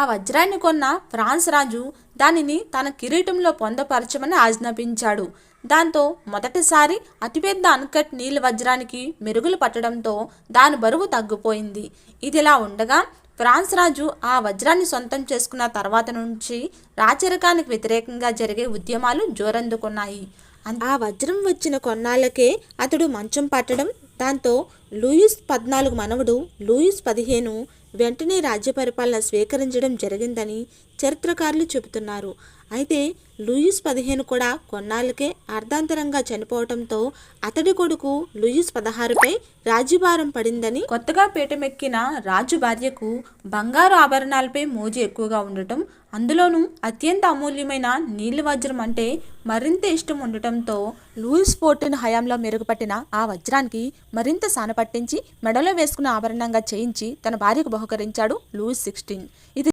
ఆ వజ్రాన్ని కొన్న ఫ్రాన్స్ రాజు దానిని తన కిరీటంలో పొందపరచమని ఆజ్ఞాపించాడు. దాంతో మొదటిసారి అతిపెద్ద అన్కట్ నీళ్ళ వజ్రానికి మెరుగులు పట్టడంతో దాని బరువు తగ్గిపోయింది. ఇదిలా ఉండగా ఫ్రాన్స్ రాజు ఆ వజ్రాన్ని సొంతం చేసుకున్న తర్వాత నుంచి రాచరికానికి వ్యతిరేకంగా జరిగే ఉద్యమాలు జోరందుకున్నాయి. ఆ వజ్రం వచ్చిన కొన్నాళ్ళకే అతడు మంచం పట్టడం దాంతో లూయిస్ పద్నాలుగు మనవడు లూయిస్ పదిహేను వెంటనే రాజ్య పరిపాలన స్వీకరించడం జరిగిందని చరిత్రకారులు చెబుతున్నారు. అయితే లూయిస్ పదిహేను కూడా కొన్నాళ్ళకే అర్ధాంతరంగా చనిపోవడంతో అతడి కొడుకు లూయిస్ పదహారుపై రాజ్యభారం పడిందని కొత్తగా పీటమెక్కిన రాజు భార్యకు బంగారు ఆభరణాలపై మోజు ఎక్కువగా ఉండటం అందులోనూ అత్యంత అమూల్యమైన నీలి వజ్రం అంటే మరింత ఇష్టం ఉండటంతో లూయిస్ ఫోర్టీన్ హయాంలో మెరుగుపట్టిన ఆ వజ్రానికి మరింత సానపట్టించి మెడలో వేసుకున్న ఆభరణంగా చేయించి తన భార్యకు బహుకరించాడు లూయిస్ సిక్స్టీన్. ఇది